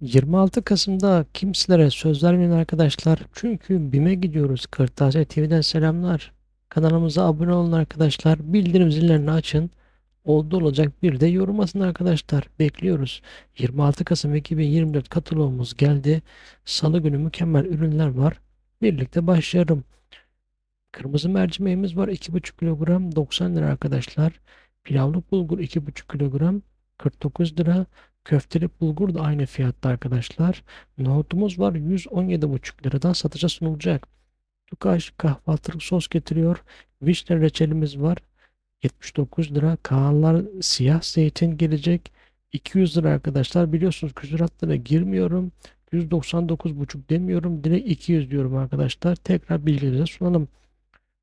26 Kasım'da kimselere söz vermeyin arkadaşlar. Çünkü BİM'e gidiyoruz. Kırtasiye TV'den selamlar. Kanalımıza abone olun arkadaşlar. Bildirim zillerini açın. Oldu olacak bir de yorum arkadaşlar. Bekliyoruz. 26 Kasım 2024 katılımımız geldi. Salı günü mükemmel ürünler var. Birlikte başlayalım. Kırmızı mercimeğimiz var 2,5 kilogram 90 lira arkadaşlar. Pilavlık bulgur 2,5 kilogram 49 lira. Köfteli bulgur da aynı fiyatta arkadaşlar. Nohutumuz var 117,5 liradan satışa sunulacak. Tukaş kahvaltılık sos getiriyor. Vişne reçelimiz var 79 lira. Kaanlar siyah zeytin gelecek 200 lira arkadaşlar. Biliyorsunuz küsuratlara girmiyorum. 199,5 demiyorum. Direkt 200 diyorum arkadaşlar. Tekrar bilgilerinize sunalım.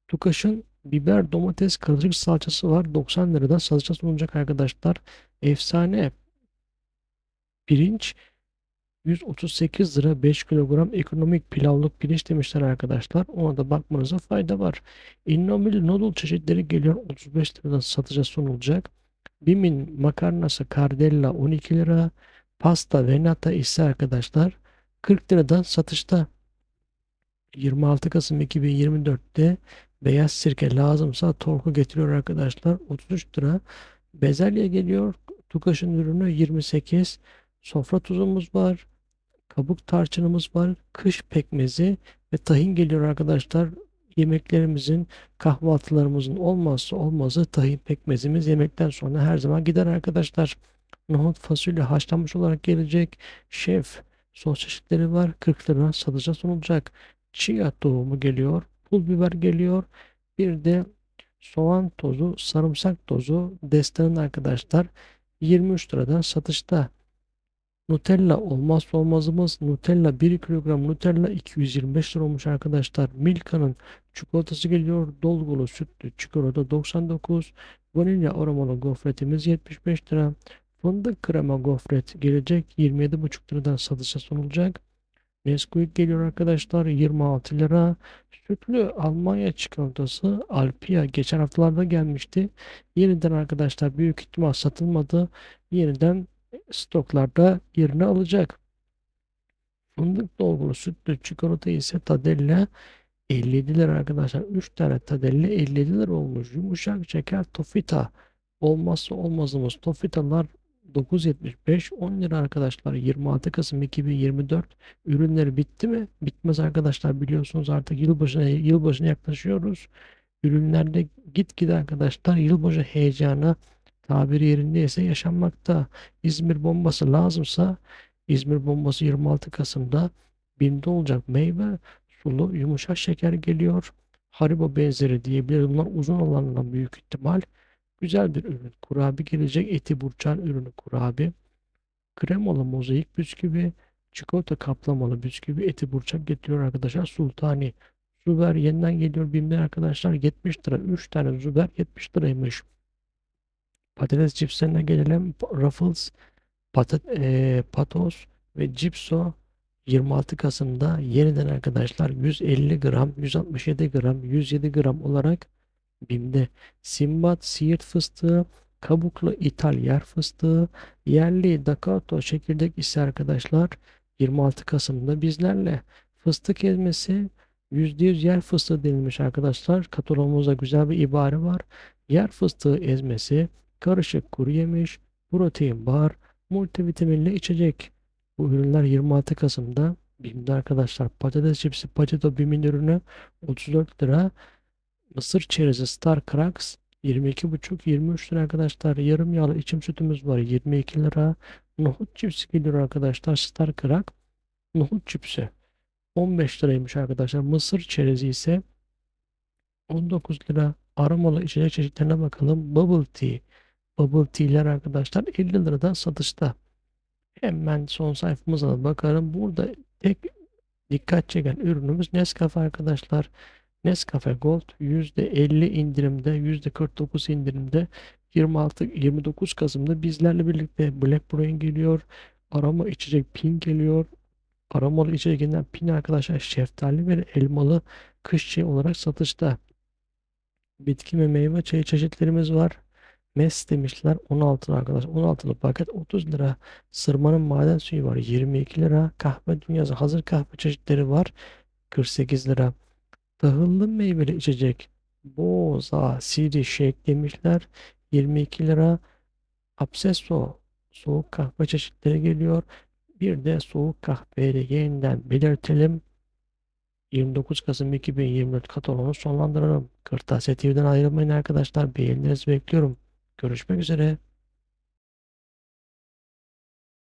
Tukaş'ın biber, domates, karışık salçası var. 90 liradan satışa sunulacak arkadaşlar. Efsane pirinç 138 lira 5 kilogram ekonomik pilavlık pirinç demişler arkadaşlar. Ona da bakmanıza fayda var. Innomil noodle çeşitleri geliyor 35 liradan satışa sunulacak. Bim'in makarnası Cardella 12 lira. Pasta Venata ise arkadaşlar 40 liradan satışta. 26 Kasım 2024'te beyaz sirke lazımsa torku getiriyor arkadaşlar. 33 lira. Bezelye geliyor. Tukaş'ın ürünü 28. Sofra tuzumuz var. Kabuk tarçınımız var. Kış pekmezi ve tahin geliyor arkadaşlar. Yemeklerimizin, kahvaltılarımızın olmazsa olmazı tahin pekmezimiz yemekten sonra her zaman gider arkadaşlar. Nohut fasulye haşlanmış olarak gelecek. Şef sos çeşitleri var. 40 lira satışa sunulacak. Chia tohumu geliyor. Pul biber geliyor. Bir de soğan tozu, sarımsak tozu destanın arkadaşlar 23 liradan satışta. Nutella olmazsa olmazımız. Nutella 1 kilogram Nutella 225 lira olmuş arkadaşlar. Milka'nın çikolatası geliyor. Dolgulu sütlü çikolata 99. Vanilya aromalı gofretimiz 75 lira. Fındık krema gofret gelecek 27,5 liradan satışa sunulacak. Nesquik geliyor arkadaşlar 26 lira. Sütlü Almanya çikolatası Alpia geçen haftalarda gelmişti. Yeniden arkadaşlar büyük ihtimal satılmadı. Yeniden stoklarda yerini alacak. Fındık dolgulu sütlü çikolata ise Tadella 57 lira arkadaşlar. 3 tane Tadella 57 lira olmuş. Yumuşak şeker Tofita. Olmazsa olmazımız Tofitalar 9.75 10 lira arkadaşlar 26 Kasım 2024 ürünleri bitti mi? Bitmez arkadaşlar biliyorsunuz artık yılbaşına yılbaşına yaklaşıyoruz. Ürünlerde gitgide arkadaşlar yılbaşı heyecanı tabiri yerindeyse yaşanmakta. İzmir bombası lazımsa İzmir bombası 26 Kasım'da BİM'de olacak meyve sulu yumuşak şeker geliyor. Haribo benzeri diyebiliriz. Bunlar uzun olanından büyük ihtimal. Güzel bir ürün. Kurabi gelecek. Eti burçan ürünü kurabi. Kremalı mozaik bisküvi. Çikolata kaplamalı bisküvi. Eti burçak getiriyor arkadaşlar. Sultani. Zuber yeniden geliyor. BİM'den arkadaşlar 70 lira. 3 tane Zuber 70 liraymış. Patates cipslerine gelelim. Ruffles, patat, eee, patos ve cipso 26 Kasım'da yeniden arkadaşlar 150 gram, 167 gram, 107 gram olarak BİM'de Simbat siirt fıstığı, kabuklu ithal fıstığı, yerli Dakato çekirdek ise arkadaşlar 26 Kasım'da bizlerle fıstık ezmesi %100 yer fıstığı denilmiş arkadaşlar. Katalogumuzda güzel bir ibare var. Yer fıstığı ezmesi, karışık kuru yemiş, protein bar, multivitaminli içecek. Bu ürünler 26 Kasım'da BİM'de arkadaşlar. Patates cipsi Paceto BİM'in ürünü 34 lira. Mısır çerezi Star Cracks 22,5-23 lira arkadaşlar. Yarım yağlı içim sütümüz var 22 lira. Nohut cipsi geliyor arkadaşlar. Star Crack. Nohut cipsi 15 liraymış arkadaşlar. Mısır çerezi ise 19 lira. Aromalı içecek çeşitlerine bakalım. Bubble Tea. Bubble Tea'ler arkadaşlar 50 liradan satışta. Hemen son sayfamıza da bakalım. Burada tek dikkat çeken ürünümüz Nescafe arkadaşlar. Nescafe Gold %50 indirimde, %49 indirimde 26-29 Kasım'da bizlerle birlikte Black Brain geliyor. Aroma içecek Pin geliyor. Aromalı içeceğinden Pin arkadaşlar şeftali ve elmalı kış çayı olarak satışta. Bitki ve meyve çayı çeşitlerimiz var. Mes demişler 16 lira arkadaşlar. 16'lı paket 30 lira. Sırmanın maden suyu var 22 lira. Kahve dünyası hazır kahve çeşitleri var 48 lira. Tahıllı meyveli içecek Boza Siri Shake demişler 22 lira. Abseso soğuk kahve çeşitleri geliyor. Bir de soğuk kahveyi yeniden belirtelim. 29 Kasım 2024 kataloğunu sonlandıralım. Kırtasiye TV'den ayrılmayın arkadaşlar. Beğenilerinizi bekliyorum. Görüşmek üzere.